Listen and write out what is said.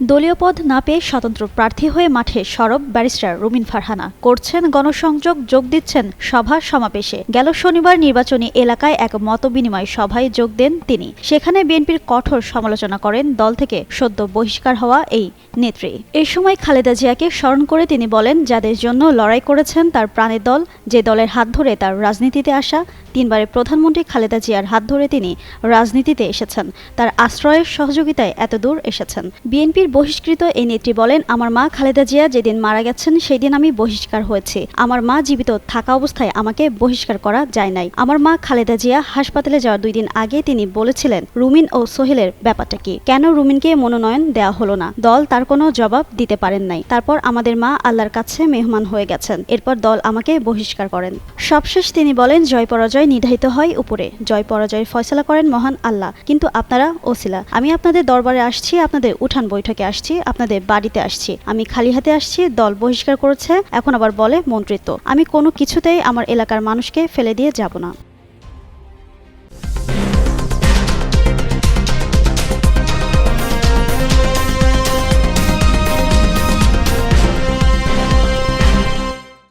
দলীয় পদ না পেয়ে স্বতন্ত্র প্রার্থী হয়ে মাঠে সরব ব্যারিস্টার রুমিন ফারহানা। করছেন গণসংযোগ, যোগ দিচ্ছেন সভা সমাবেশে। গেল শনিবার নির্বাচনী এলাকায় এক মতবিনিময় সভায় যোগ দেন তিনি। সেখানে বিএনপির কঠোর সমালোচনা করেন দল থেকে সদ্য বহিষ্কার হওয়া এই নেত্রী। এ সময় খালেদা জিয়াকে স্মরণ করে তিনি বলেন, যাদের জন্য লড়াই করেছেন তার প্রাণের দল, যে দলের হাত ধরে তার রাজনীতিতে আসা। তিনবারের প্রধানমন্ত্রী খালেদা জিয়ার হাত ধরে তিনি রাজনীতিতে এসেছেন। তার আশ্রয়ের সহযোগিতায় এতদূর এসেছেন। বিএনপির বহিষ্কৃত এই নেত্রী বলেন, আমার মা খালেদা জিয়া যেদিন মারা গেছেন সেই দিন আমি বহিষ্কার হয়েছি। আমার মা জীবিত থাকা অবস্থায় আমাকে বহিষ্কার করা যায় নাই। আমার মা খালেদা জিয়া হাসপাতালে যাওয়ার দুই দিন আগে তিনি বলেছিলেন, রুমিন ও সোহেলের ব্যাপারটা কি? কেন রুমিনকে মনোনয়ন দেওয়া হলো না? দল তার কোনো জবাব দিতে পারেন নাই। তারপর আমাদের মা আল্লাহর কাছে মেহমান হয়ে গেছেন। এরপর দল আমাকে বহিষ্কার করেন। সবশেষ তিনি বলেন, জয় পরাজয় নির্ধারিত হয় উপরে। জয় পরাজয়ের ফয়সলা করেন মহান আল্লাহ। কিন্তু আপনারা, ওসিলা, আমি আপনাদের দরবারে আসছি, আপনাদের উঠান বৈঠকে। আসছি, আপনাদের বাড়িতে আসছি। আমি খালি হাতে আসছি, দল বহিষ্কার করেছে, এখন আবার বলে মন্ত্রিত্ব। আমি কোনো কিছুতেই আমার এলাকার মানুষকে ফেলে দিয়ে যাব না।